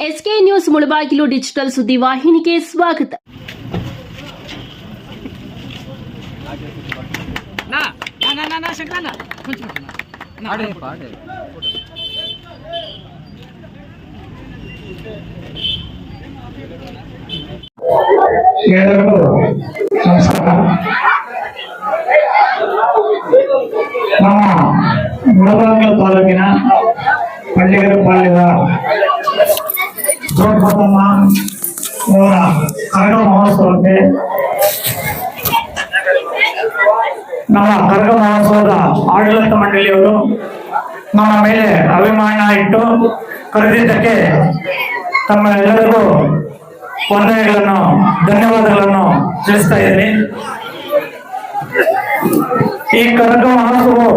S K news Mulbagal digital ಸುದ್ದಿವಾಹಿನಿಗೆ ಸ್ವಾಗತ ನಮ್ಮ ಮುಳಬಾಗಿಲು ತಾಲೂಕಿನ ಪಳ್ಳಿಗರ ಪಾಳ್ಯದ ಅವರ ಕರಗ ಮಹೋತ್ಸವಕ್ಕೆ. ನಮ್ಮ ಕರಗ ಮಹೋತ್ಸವದ ಆಡಳಿತ ಮಂಡಳಿಯವರು ನಮ್ಮ ಮೇಲೆ ಅಭಿಮಾನ ಇಟ್ಟು ಕರೆದಿದ್ದಕ್ಕೆ ತಮ್ಮ ಎಲ್ಲರಿಗೂ ವಂದನೆಗಳನ್ನು, ಧನ್ಯವಾದಗಳನ್ನು ತಿಳಿಸ್ತಾ ಇದ್ದೀನಿ. ಈ ಕರಗ ಮಹೋತ್ಸವವು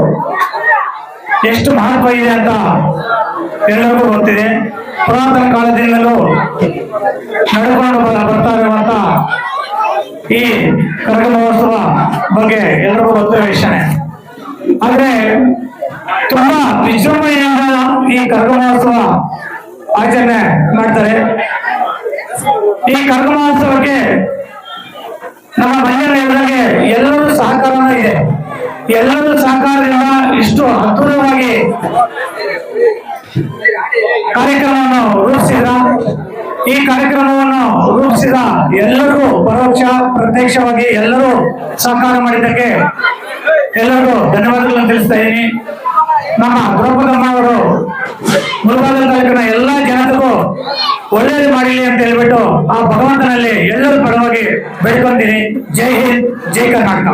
ಎಷ್ಟು ಮಹತ್ವ ಇದೆ ಅಂತ ಎಲ್ಲರಿಗೂ ಗೊತ್ತಿದೆ, ಪುರಾತನ ಕಾಲದಿಂದಲೂ ನಡೆದುಕೊಂಡು ಬರ್ತಾ ಇರುವಂತ ಈ ಕರಗ ಮಹೋತ್ಸವ ಬಗ್ಗೆ ಎಲ್ಲರಿಗೂ ಗೊತ್ತಿರೋ ವಿಷಯನೇ. ಆದ್ರೆ ತುಂಬಾ ವಿಜೃಂಭಣೆಯಿಂದ ಈ ಕರಗ ಮಹೋತ್ಸವ ಆಚರಣೆ ಮಾಡ್ತಾರೆ. ಈ ಕರ್ಕ ಮಹೋತ್ಸವಕ್ಕೆ ನಮ್ಮ ಹೇಳಿದಾಗೆ ಎಲ್ಲರೂ ಸಹಕಾರ ಇದೆ. ಎಲ್ಲರೂ ಸಹಕಾರದಿಂದ ಇಷ್ಟು ಅದ್ಭುತವಾಗಿ ಕಾರ್ಯಕ್ರಮವನ್ನು ರೂಪಿಸಿದ, ಈ ಕಾರ್ಯಕ್ರಮವನ್ನು ರೂಪಿಸಿದ ಎಲ್ಲರೂ ಪರೋಕ್ಷ, ಪ್ರತ್ಯಕ್ಷವಾಗಿ ಎಲ್ಲರೂ ಸಹಕಾರ ಮಾಡಿದ್ದಕ್ಕೆ ಎಲ್ಲರಿಗೂ ಧನ್ಯವಾದಗಳನ್ನು ತಿಳಿಸ್ತಾ ಇದ್ದೀನಿ. ನಮ್ಮ ದ್ರೌಪದಮ್ಮ ಅವರು ಮುಳಬಾಗಿಲು ತಾಲೂಕಿನ ಎಲ್ಲಾ ಜನತೆಗೂ ಒಳ್ಳೇದು ಮಾಡಲಿ ಅಂತ ಹೇಳ್ಬಿಟ್ಟು ಆ ಭಗವಂತನಲ್ಲಿ ಎಲ್ಲರೂ ಪರವಾಗಿ ಬೇಡ್ಕೊಂತೀನಿ ಜೈ ಹಿಂದ್, ಜೈ ಕರ್ನಾಟಕ.